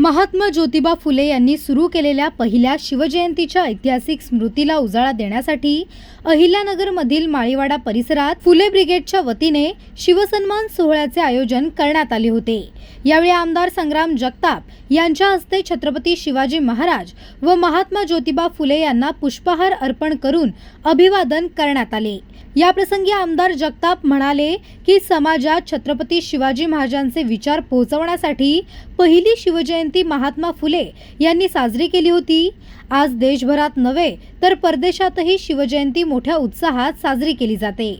महात्मा ज्योतिबा फुले यांनी सुरू केलेल्या पहिल्या शिवजयंतीच्या ऐतिहासिक स्मृतीला उजाळा देण्यासाठी अहिल्यानगरमधील माळीवाडा परिसरात फुले ब्रिगेडच्या वतीने शिवसन्मान सोहळ्याचे आयोजन करण्यात आले होते. यावेळी आमदार संग्राम जगताप यांच्या हस्ते छत्रपती शिवाजी महाराज व महात्मा ज्योतिबा फुले यांना पुष्पहार अर्पण करून अभिवादन करण्यात आले. याप्रसंगी आमदार जगताप म्हणाले की समाजात छत्रपती शिवाजी महाराजांचे विचार पोहोचवण्यासाठी पहिली शिवजयंती महात्मा फुले यांनी साजरी केली होती. आज देशभरात नव्हे तर परदेशातही शिवजयंती मोठ्या उत्साहात साजरी केली जाते.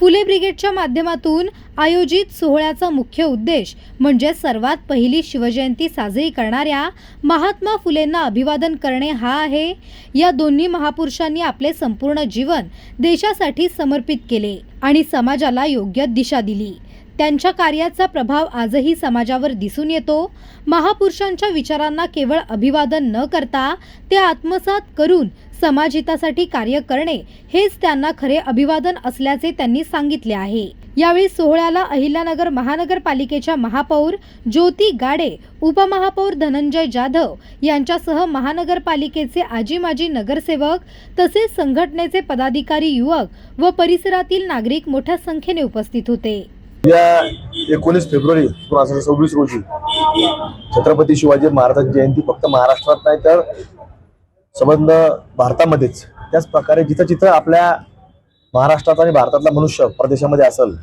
फुले ब्रिगेडच्या माध्यमातून आयोजित सोहळ्याचा मुख्य उद्देश म्हणजे सर्वात पहिली शिवजयंती साजरी करणाऱ्या महात्मा फुलेंना अभिवादन करणे हा आहे. या दोन्ही महापुरुषांनी आपले संपूर्ण जीवन देशासाठी समर्पित केले आणि समाजाला योग्य दिशा दिली. त्यांच्या कार्याचा प्रभाव आजही समाजावर दिसून येतो. महापुरुषांच्या विचारांना केवळ अभिवादन न करता ते आत्मसात करून समाजहितासाठी कार्य करणे हेच त्यांना खरे अभिवादन असल्याचे त्यांनी सांगितले आहे. यावेळी सोहळ्याला अहिल्यानगर महानगरपालिकेच्या महापौर ज्योती गाडे उपमहापौर धनंजय जाधव यांच्यासह महानगरपालिकेचे आजी माजी नगरसेवक तसेच संघटनेचे पदाधिकारी युवक व परिसरातील नागरिक मोठ्या संख्येने उपस्थित होते. या एकोणीस फेब्रुवारी सव्वीस रोजी छत्रपती शिवाजी महाराजांची जयंती फक्त महाराष्ट्रात नाही तर संबंध भारतामध्येच. त्याच प्रकारे जिथं जिथं आपल्या महाराष्ट्रात आणि भारतातला मनुष्य प्रदेशामध्ये असेल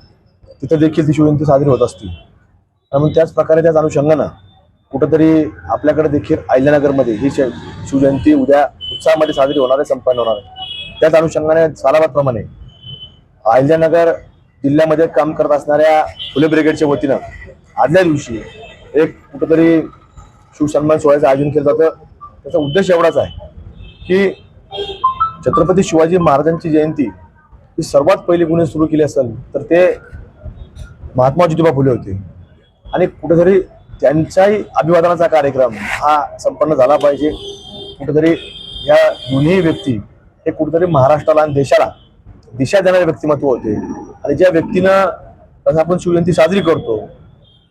तिथं देखील ती शिवजयंती साजरी होत असते. त्यामुळे त्याच प्रकारे त्याच अनुषंगानं कुठंतरी आपल्याकडे देखील अहिल्यानगरमध्ये ही शिवजयंती उद्या उत्साहामध्ये साजरी होणार आहे संपन्न होणार आहे. त्याच अनुषंगाने सालाबादप्रमाणे अहिल्यानगर जिल्ह्यामध्ये काम करत असणाऱ्या फुले ब्रिगेडच्या वतीनं आदल्या दिवशी एक कुठंतरी शिवसन्मान सोहळ्याचं आयोजन केलं जातं. त्याचा उद्देश एवढाच आहे की छत्रपती शिवाजी महाराजांची जयंती ही सर्वात पहिली गुन्हे सुरू केली असेल तर ते महात्मा ज्योतिबा फुले होते. आणि कुठेतरी त्यांच्याही अभिवादनाचा कार्यक्रम हा संपन्न झाला पाहिजे. कुठेतरी या दोन्ही व्यक्ती हे कुठेतरी महाराष्ट्राला आणि देशाला दिशा देणारे व्यक्तिमत्व होते. आणि ज्या व्यक्तीनं जसं आपण शिवजयंती साजरी करतो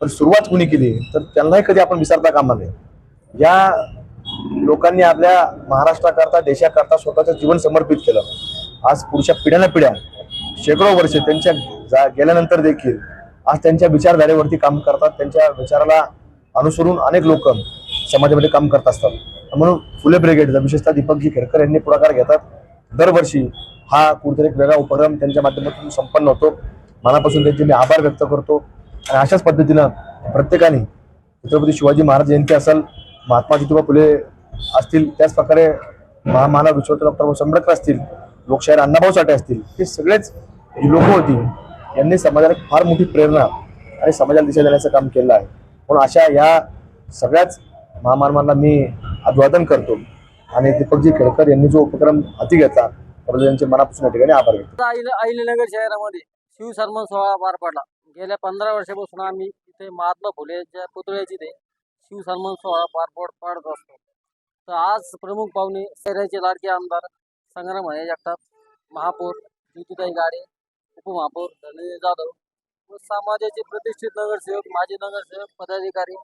पण सुरुवात कुणी केली तर त्यांनाही कधी आपण विसरता कामा नये. या लोकांनी आपल्या महाराष्ट्राकरता देशाकरता स्वतःचं जीवन समर्पित केलं. आज पुढच्या पिढ्याना पिढ्या शेकडो वर्ष त्यांच्या जा- गेल्यानंतर देखील आज त्यांच्या विचारधारेवरती काम करतात. त्यांच्या विचाराला अनुसरून अनेक लोक समाजामध्ये काम करत असतात. म्हणून फुले ब्रिगेड विशेषतः दीपकजी खेडकर यांनी पुढाकार घेतात. दरवर्षी हा कुठेतरी एक वेगळा उपक्रम त्यांच्या माध्यमातून संपन्न होतो. मनापासून त्यांचे मी आभार व्यक्त करतो. आणि अशाच पद्धतीनं प्रत्येकाने छत्रपती शिवाजी महाराज जयंती असेल महात्मा ज्योतिबा फुले असतील त्याच प्रकारे महामानव विश्वत डॉक्टर सम्राट असतील लोकशाहीर अण्णाभाऊ साठे असतील हे सगळेच लोक होती यांनी समाजाला एक फार मोठी प्रेरणा आणि समाजाला दिशा देण्याचं काम केलं आहे. म्हणून अशा या सगळ्याच महामानवांना मी अभिवादन करतो. आणि दीपकजी खेडकर यांनी जो उपक्रम हाती घेतला त्याबद्दल त्यांचे मनापासून या ठिकाणी आभार घेतो आता अहिल्यानगर शहरामध्ये शिवसन्मान सोहळा पार पडला. गेल्या पंधरा वर्षापासून आम्ही इथे महात्मा फुले पुतळ्याची ते शिवसन्मान सोहळा पार पड पाडत असतो. तर आज प्रमुख पाहुणे सैराचे लाडके आमदार संग्राम आहे जगताप महापौर ज्योतिताई गाडे उपमहापौर धनंजय जाधव व समाजाचे प्रतिष्ठित नगरसेवक माजी नगरसेवक पदाधिकारी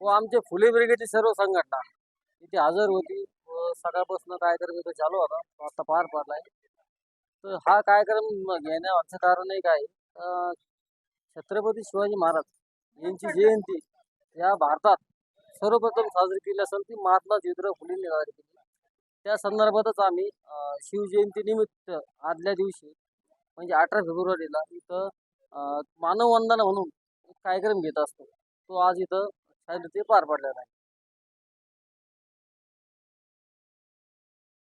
व आमचे फुले ब्रिगेडची सर्व संघटना. इथे हजर होती व सकाळपासून कार्यक्रम इथं चालू होता. आता पार पडलाय. तर हा कार्यक्रम घेण्याचं कारण एक आहे छत्रपती शिवाजी महाराज यांची जयंती या भारतात सर्वप्रथम साजरी केली असेल ती महात्मा ज्योतिराव फुलेंनी साजरी केली त्या संदर्भातच आम्ही शिवजयंतीनिमित्त आदल्या दिवशी म्हणजे अठरा फेब्रुवारीला इथं मानववंदना म्हणून एक कार्यक्रम घेत असतो. तो आज इथं ते पार पडलेला आहे.